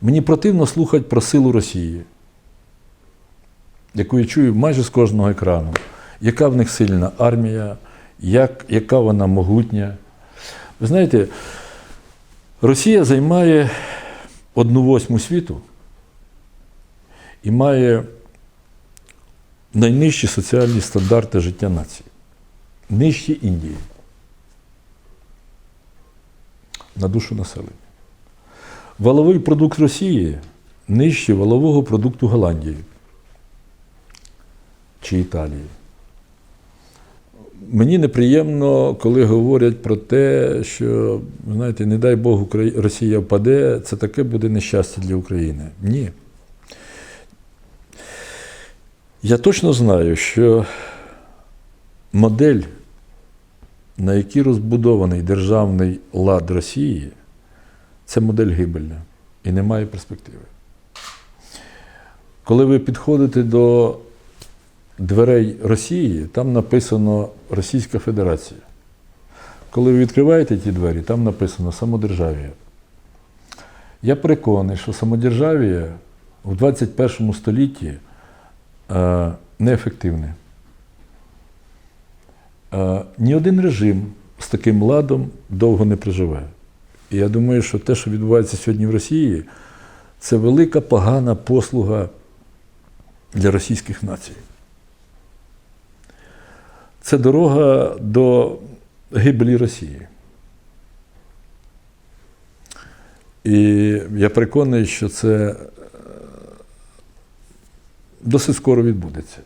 Мені противно слухати про силу Росії, яку я чую майже з кожного екрану. Яка в них сильна армія, як, яка вона могутня. Ви знаєте, Росія займає одну восьму світу і має найнижчі соціальні стандарти життя нації. Нижчі Індії. На душу населення. Валовий продукт Росії нижче валового продукту Голландії чи Італії. Мені неприємно, коли говорять про те, що, знаєте, не дай Бог, Росія впаде, це таке буде нещастя для України. Ні. Я точно знаю, що модель, на якій розбудований державний лад Росії, це модель гибельна і немає перспективи. Коли ви підходите до дверей Росії, там написано Російська Федерація. Коли ви відкриваєте ті двері, там написано самодержавія. Я переконаний, що самодержавія в 21 столітті е, неефективне. Е, ні один режим з таким ладом довго не проживе. І я думаю, що те, що відбувається сьогодні в Росії, це велика погана послуга для російських націй. Це дорога до гибелі Росії. І я переконаний, що це е, досить скоро відбудеться.